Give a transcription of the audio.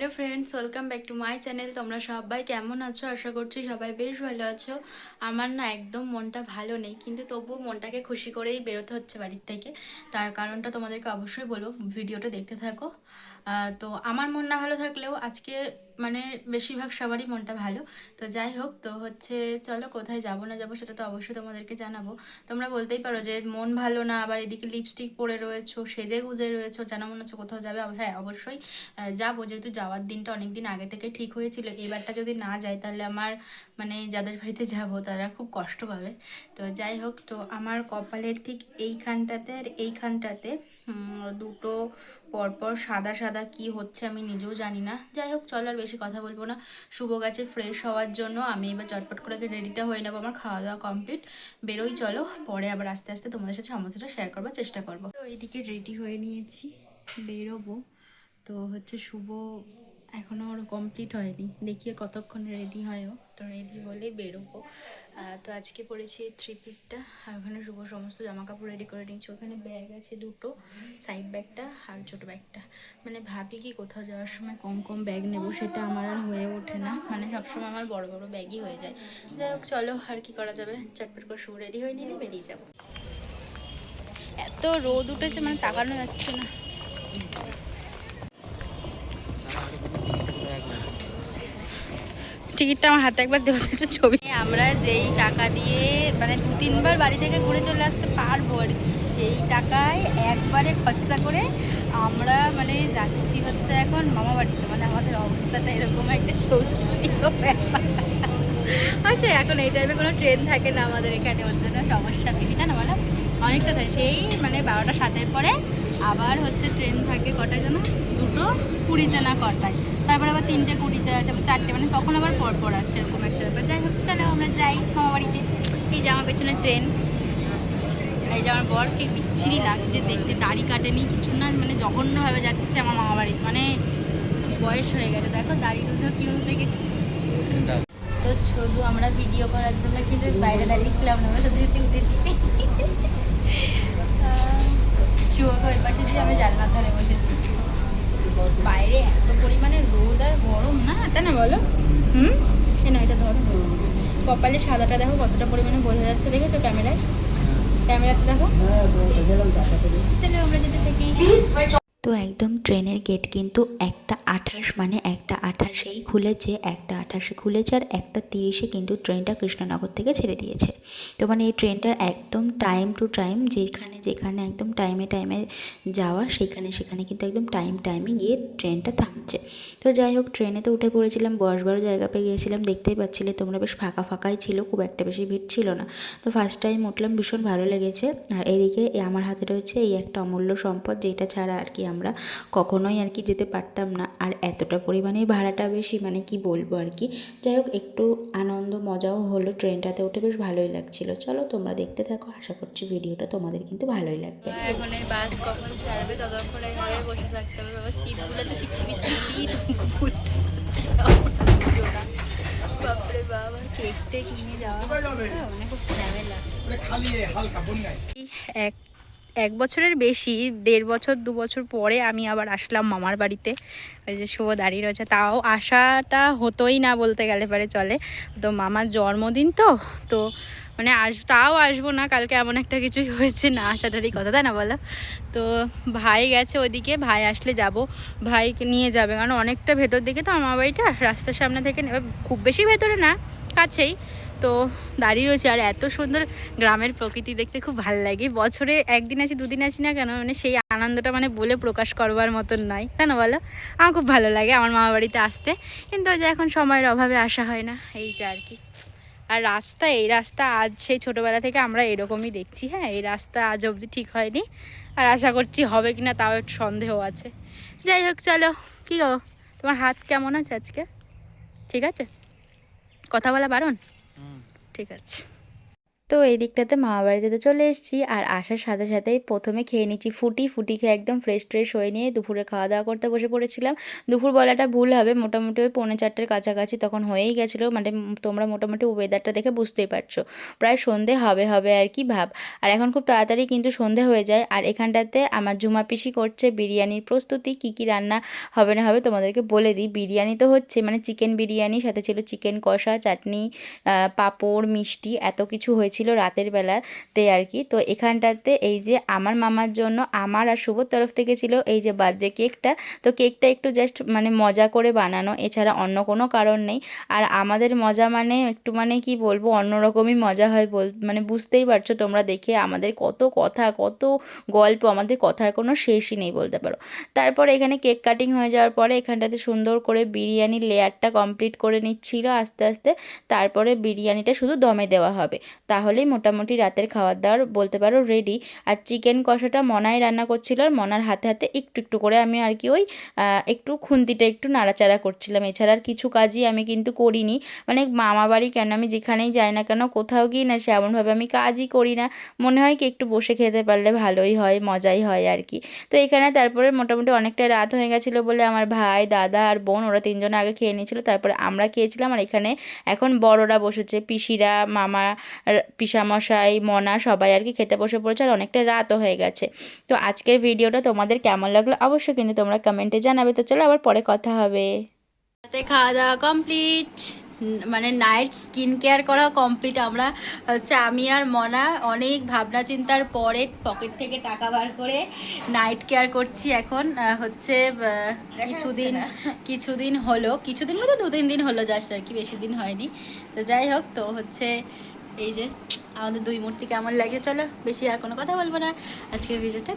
Hello friends, welcome back to my channel. তোমরা সবাই কেমন আছো? আশা করছি সবাই বেশ ভালো আছো। আমার না একদম মনটা ভালো নেই, কিন্তু তবুও মনটাকে খুশি করেই বেরোতে হচ্ছে বাড়ির থেকে। তার কারণটা তোমাদেরকে অবশ্যই বলব, ভিডিওটা দেখতে থাকো। তো আমার মন না ভালো থাকলেও আজকে মানে বেশিরভাগ সবারই মনটা ভালো। তো যাই হোক, তো হচ্ছে চলো কোথায় যাব না যাব সেটা তো অবশ্যই তোমাদেরকে জানাব। তোমরা বলতেই পারো যে মন ভালো না, আবার এদিকে লিপস্টিক পরে রয়েছো সেজে গুজে রয়েছো, যেন মনে হচ্ছে কোথাও যাবে। হ্যাঁ অবশ্যই যাব যেহেতু যাওয়ার দিনটা অনেক দিন আগে থেকে ঠিক হয়েছিল। এবারটা যদি না যাই তাহলে আমার মানে যাদের বাড়িতে যাব তারা খুব কষ্ট পাবে। তো যাই হোক, তো আমার কপালের ঠিক এইখানটাতে আর এইখানটাতে দুটো পরপর সাদা সাদা কি হচ্ছে আমি নিজেও জানি না। যাই হোক, চল আর বেশি কথা বলব না। শুভ গাছে ফ্রেশ হওয়ার জন্য। আমি এবার চটপট করে রেডিটা হয়ে নেব, আমার খাওয়া দাওয়া কমপ্লিট বেরোই চলো, পরে আবার আস্তে আস্তে তোমাদের সাথে সমস্যাটা শেয়ার করবার চেষ্টা করব। তো এইদিকে রেডি হয়ে নিয়েছি, বেরোবো। তো হচ্ছে শুভ এখনও ওর কমপ্লিট হয়নি। দেখিয়ে কতক্ষণ রেডি হয় তো রেডি হলেই বেরোবো। তো আজকে পরেছি থ্রি পিসটা আর ওখানে শুভ সমস্ত জামা কাপড় রেডি করে নিয়েছি। ওখানে ব্যাগ আছে দুটো সাইড ব্যাগটা আর ছোটো ব্যাগটা মানে ভাবি কি কোথাও যাওয়ার সময় কম কম ব্যাগ নেব সেটা আমার আর হয়ে ওঠে না। মানে সবসময় আমার বড় বড় ব্যাগই হয়ে যায়। যাই হোক, চলো আর কি করা যাবে? চটপট করে শুভ রেডি হয়ে নিলে বেরিয়ে যাব। এত রোদ উঠেছে মানে তাকানো যাচ্ছে না। টিকিটটা আমার হাতে একবার দেওয়া একটা ছবি। আমরা যেই টাকা দিয়ে মানে দু তিনবার বাড়ি থেকে ঘুরে চলে আসতে পারব আর কি, সেই টাকায় একবারে খরচা করে আমরা মানে যাচ্ছি হচ্ছে এখন মামা বাড়িতে। মানে আমাদের অবস্থাটা এরকম একটা শৌচনীয় ব্যাপার। আচ্ছা এখন এই টাইমে কোনো ট্রেন থাকে না আমাদের এখানে, ওর জন্য সমস্যা বেশি না বলো অনেকটা থাকে। সেই মানে বারোটা সাতের পরে আবার হচ্ছে ট্রেন থাকে কটায় যেন? দুটো কুড়িতে না কটায়। তারপর আবার তিনটে কুড়িতে আছে, আবার চারটে মানে তখন আবার পরপর আছে এরকম একটা ব্যাপার। যাই হোক, চলো আমরা যাই মামা বাড়িতে। এই যে আমার পেছনে ট্রেন। এই যে আমার বর কি বিচ্ছিরি লাগছে দেখতে, দাড়ি কাটেনি, কিছু না মানে জঘন্যভাবে যাচ্ছে আমার মামা বাড়িতে মানে বয়স হয়ে গেছে, দেখো দাড়ি দাড়িগুলো কি হতে গেছে। তো শুধু আমরা ভিডিও করার জন্য কিন্তু বাইরে দাঁড়িয়েছিলাম আমরা সত্যি সত্যি উঠেছি। শুয়োকে ওই পাশে দিয়ে আমি জানলার ধারে বসেছি। বাইরে এত পরিমাণে রোদ আর গরম না তাই না বলো? হুম? না এটা ধরো। কপালে সাদাটা দেখো কতটা পরিমাণে বোঝা যাচ্ছে দেখেছ ক্যামেরায়? ক্যামেরাতে দেখো। চলো আমরা যেতে থাকি তো একদম ট্রেনের গেট কিন্তু একটা আঠাশ মানে একটা আঠাশেই খুলেছে, একটা আঠাশে খুলেছে আর একটা তিরিশে কিন্তু ট্রেনটা কৃষ্ণনগর থেকে ছেড়ে দিয়েছে। তো মানে এই ট্রেনটার একদম টাইম টু টাইম যেখানে যেখানে একদম টাইমে টাইমে যাওয়া, সেখানে সেখানে কিন্তু একদম টাইম টাইমে গিয়ে ট্রেনটা থামছে। তো যাই হোক, ট্রেনে তো উঠে পড়েছিলাম বসবারও জায়গা পেয়ে গিয়েছিলাম, দেখতেই পাচ্ছিলে তোমরা বেশ ফাঁকা ফাঁকাই ছিল, খুব একটা বেশি ভিড় ছিল না। তো ফার্স্ট টাইম উঠলাম, ভীষণ ভালো লেগেছে। আর এদিকে আমার হাতে রয়েছে এই একটা অমূল্য সম্পদ, যেটা ছাড়া আর কি আমরা কখনোই আর কি যেতে পারতাম না। আর এতটা পরিমাণে ভাড়াটা বেশি মানে কি বলব আর কি। যাই হোক একটু আনন্দ মজাও হলো। ট্রেনটাতে উঠে বেশ ভালোই লাগছিল। চলো তোমরা দেখতে থাকো। আশা করছি ভিডিওটা তোমাদের কিন্তু ভালোই লাগবে। এখন এই বাস কখন ছাড়বে ততক্ষণ এইভাবে বসে থাকতে হবে। বাবা সিটগুলো তো পিছিয়ে পিছিয়ে সিট বুঝতে পারছি না। আমরা দুজনা। বাপরে বাবা কেক টেক নিয়ে যাওয়া হচ্ছে তো, মানে ঝামেলা। এক এক বছরের বেশি, দেড় বছর, দু বছর পরে আমি আবার আসলাম মামার বাড়িতে। ওই যে শুভ দাঁড়িয়ে রয়েছে। তাও আসাটা হতোই না বলতে গেলে পারে চলে। তো মামার জন্মদিন তো তো মানে আস, তাও আসব না। কালকে এমন একটা কিছুই হয়েছে না আসাটারই কথা, তাই না বলো? তো ভাই গেছে ওদিকে, ভাই আসলে যাব। ভাই নিয়ে যাবে, কারণ অনেকটা ভেতর দিকে তো আমার বাড়িটা। রাস্তার সামনে থেকে খুব বেশি ভেতরে না, কাছেই। তো দাঁড়িয়ে রয়েছে। আর এত সুন্দর গ্রামের প্রকৃতি দেখতে খুব ভালো লাগে। বছরে একদিন আসি, দুদিন আসি না কেন মানে সেই আনন্দটা মানে বলে প্রকাশ করবার মতন নয়। তাই না বলো? আমার খুব ভালো লাগে আমার মামা বাড়িতে আসতে। কিন্তু যে এখন সময়ের অভাবে আসা হয় না, এই যে আর কি। আর রাস্তা, এই রাস্তা আজ সেই ছোটোবেলা থেকে আমরা এরকমই দেখছি হ্যাঁ? এই রাস্তা আজ অবধি ঠিক হয়নি। আর আশা করছি হবে কি না তাও একটু সন্দেহ আছে। যাই হোক, চলো। কী গো? তোমার হাত কেমন আছে আজকে? ঠিক আছে? কথা বলা বারণ? ঠিক আছে। তো এই দিকটাতে মামা বাড়িতে তো চলে এসেছি। আর আসার সাথে সাথেই প্রথমে খেয়ে নিচ্ছি ফুটি। ফুটি খেয়ে একদম ফ্রেশ ট্রেশ হয়ে নিয়ে দুপুরে খাওয়া দাওয়া করতে বসে পড়েছিলাম। দুপুর বলাটা ভুল হবে, মোটামুটি ওই পৌনে চারটের কাছাকাছি তখন হয়েই গেছিল। মানে তোমরা মোটামুটি ওয়েদারটা দেখে বুঝতেই পারছ। প্রায় সন্ধে হবে হবে আর কি ভাব। আর এখন খুব তাড়াতাড়ি কিন্তু সন্ধে হয়ে যায়। আর এখানটাতে আমার জুমা পিসি করছে বিরিয়ানির প্রস্তুতি। কী কী রান্না হবে না হবে তোমাদেরকে বলে দিই। বিরিয়ানি তো হচ্ছে মানে চিকেন বিরিয়ানি, সাথে ছিল চিকেন কষা, চাটনি পাঁপড়, মিষ্টি, এত কিছু হয়েছিল রাতের বেলাতে আর কি। তো এখানটাতে এই যে আমার মামার জন্য আমার আর শুভর তরফ থেকে ছিল এই যে বার্থডে কেকটা তো কেকটা একটু জাস্ট মানে মজা করে বানানো, এছাড়া অন্য কোনো কারণ নেই। আর আমাদের মজা মানে একটু মানে কি বলব অন্যরকমই মজা হয় বল মানে বুঝতেই পারছ তোমরা দেখে আমাদের কত কথা, কত গল্প, আমাদের কথার কোনো শেষই নেই বলতে পারো। তারপর এখানে কেক কাটিং হয়ে যাওয়ার পরে এখানটাতে সুন্দর করে বিরিয়ানির লেয়ারটা কমপ্লিট করে নিচ্ছিল আস্তে আস্তে। তারপরে বিরিয়ানিটা শুধু দমে দেওয়া হবে। তাহলেই মোটামুটি রাতের খাবার দাবার বলতে পারো রেডি আর চিকেন কষাটা মনাই রান্না করছিল আর মনার হাতে হাতে একটু একটু করে আমি আর কি ওই একটু খুন্তিটা একটু নাড়াচাড়া করছিলাম। এছাড়া আর কিছু কাজই আমি কিন্তু করিনি। মানে মামা বাড়ি কেন আমি যেখানেই যাই না কেন কোথাও গিয়ে না সেমনভাবে আমি কাজই করি না। মনে হয় কি একটু বসে খেতে পারলে ভালোই হয়, মজাই হয় আর কি। তো এখানে তারপরে মোটামুটি অনেকটা রাত হয়ে গেছিল বলে আমার ভাই, দাদা আর বোন ওরা তিনজনে আগে খেয়ে নিয়েছিল। তারপরে আমরা খেয়েছিলাম আর এখানে এখন বড়রা বসেছে, পিসিরা মামা পিসামশাই মনা সবাই আর কি খেতে বসে পড়েছে আর অনেকটা রাতও হয়ে গেছে। তো আজকের ভিডিওটা তোমাদের কেমন লাগল অবশ্যই কিন্তু তোমরা কমেন্টে জানাবে। তো চলো আবার পরে কথা হবে। রাতে খাওয়া দাওয়া কমপ্লিট মানে নাইট স্কিন কেয়ার করা কমপ্লিট আমরা হচ্ছে আমি আর মনা অনেক ভাবনা চিন্তার পরে পকেট থেকে টাকা বার করে নাইট কেয়ার করছি এখন। হচ্ছে কিছুদিন কিছুদিন হলো কিছুদিন মধ্যে দু তিন দিন হলো জাস্ট আর কি বেশি দিন হয়নি। তো যাই হোক তো হচ্ছে এই যে, আমাদের দুই মূর্তি কেমন লাগে, চলো, বেশি আর কোনো কথা বলব না। আজকের ভিডিওটা